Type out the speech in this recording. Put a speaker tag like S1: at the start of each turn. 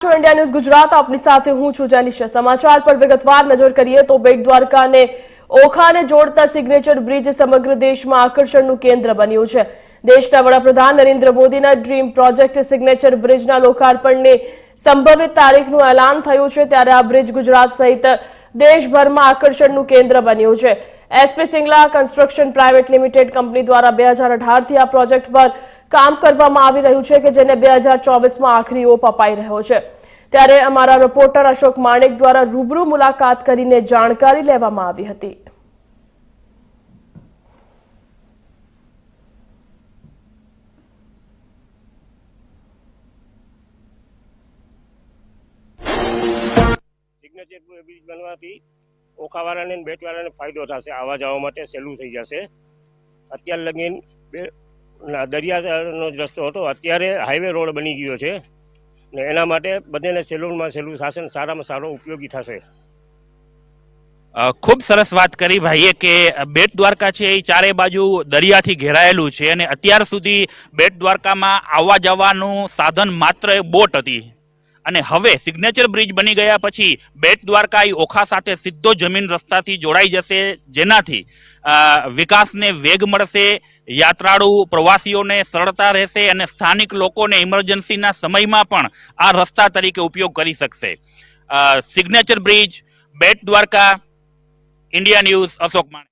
S1: India news Gujarat આપની સાથે હું છું જાનિશા સમાચાર પર વિગતવાર નજર કરીએ તો બેટ દ્વારકા અને ઓખાને જોડતા સિગ્નેચર બ્રિજ સમગ્ર દેશમાં આકર્ષણનું કેન્દ્ર બન્યું છે. દેશના વડાપ્રધાન નરેન્દ્ર મોદીના ડ્રીમ પ્રોજેક્ટ સિગ્નેચર બ્રિજના લોકાર્પણની સંભવિત તારીખનું એલાન થયું છે ત્યારે આ બ્રિજ ગુજરાત સહિત દેશભરમાં આકર્ષણનું કેન્દ્ર બન્યું છે. SP Singla construction private limited company દ્વારા બે હજાર અઢારથી આ પ્રોજેક્ટ પર કામ કરવામાં આવી રહ્યું છે કે જેને બે હજાર આખરી ઓપ અપાઈ રહ્યો છે. ત્યારે અમારા રિપોર્ટર અશોક માણેક દ્વારા રૂબરૂ મુલાકાત કરીને જાણકારી લેવામાં આવી હતી.
S2: ઓખાવાળાને બેટવાળાને ફાયદો થશે. આવવા જવા માટે સહેલું થઈ જશે. અત્યાર લગીન બે દરિયાનો જ રસ્તો હતો. અત્યારે હાઈવે રોડ બની ગયો છે. ને એના માટે બધાને સહેલુંમાં સહેલું થશે ને સારામાં સારો ઉપયોગી થશે.
S3: ખૂબ સરસ વાત કરી ભાઈએ કે બેટ દ્વારકા છે એ ચારે બાજુ દરિયાથી ઘેરાયેલું છે અને અત્યાર સુધી બેટ દ્વારકામાં આવવા જવાનું સાધન માત્ર બોટ હતી. અને હવે સિગ્નેચર બ્રિજ બની ગયા પછી બેટ દ્વારકા એ ઓખા સાથે સીધો જમીન રસ્તાથી જોડાઈ જશે. જેનાથી વિકાસને વેગ મળશે, યાત્રાળુ પ્રવાસીઓને સરળતા રહેશે અને સ્થાનિક લોકોને ઇમરજન્સીના સમયમાં પણ આ રસ્તા તરીકે ઉપયોગ કરી શકશે. Signature bridge Bet Dwarka India news Ashok Maan